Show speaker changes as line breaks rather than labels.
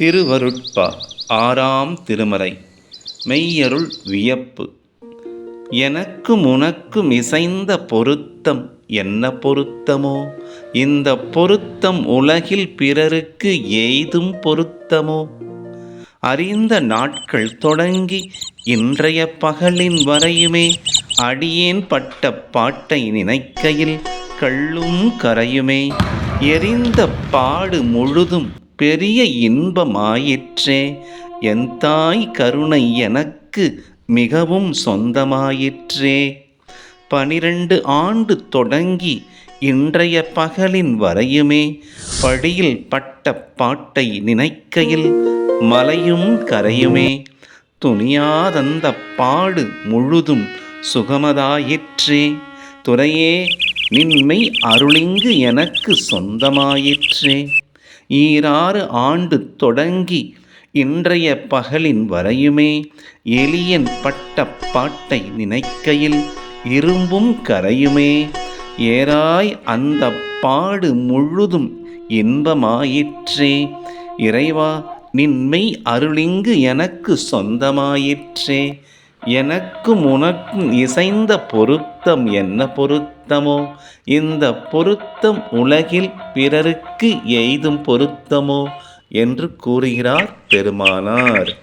திருவருட்பா ஆறாம் திருமறை மெய்யருள் வியப்பு. எனக்கும் உனக்கும் இசைந்த பொருத்தம் என்ன பொருத்தமோ? இந்த பொருத்தம் உலகில் பிறருக்கு எய்தும் பொருத்தமோ? அறிந்த நாட்கள் தொடங்கி இன்றைய பகலின் வரையுமே அடியேன் பட்ட பாட்டை நினைக்கையில் கள்ளும் கரையுமே. எரிந்த பாடு முழுதும் பெரிய இன்பமாயிற்றே. என் தாய் கருணை எனக்கு மிகவும் சொந்தமாயிற்றே. பனிரெண்டு ஆண்டு தொடங்கி இன்றைய பகலின் வரையுமே படியில் பட்ட பாட்டை நினைக்கையில் மலையும் கரையுமே. துணியாதந்த பாடு முழுதும் சுகமதாயிற்றே. துறையே நின்மை அருளிங்கு எனக்கு சொந்தமாயிற்றே. ஈராறு ஆண்டு தொடங்கி இன்றைய பகலின் வரையுமே எலியன் பட்ட பாட்டை நினைக்கையில் இரும்பும் கரையுமே. ஏராய் அந்த பாடு முழுதும் இன்பமாயிற்றே. இறைவா நின்மை அருளிங்கு எனக்கு சொந்தமாயிற்றே. எனக்கும் உனக்கும் இசைந்த பொருத்தம் என்ன பொருத்தமோ? இந்த பொருத்தம் உலகில் பிறருக்கு எய்தும் பொருத்தமோ? என்று கூறுகிறார் பெருமானார்.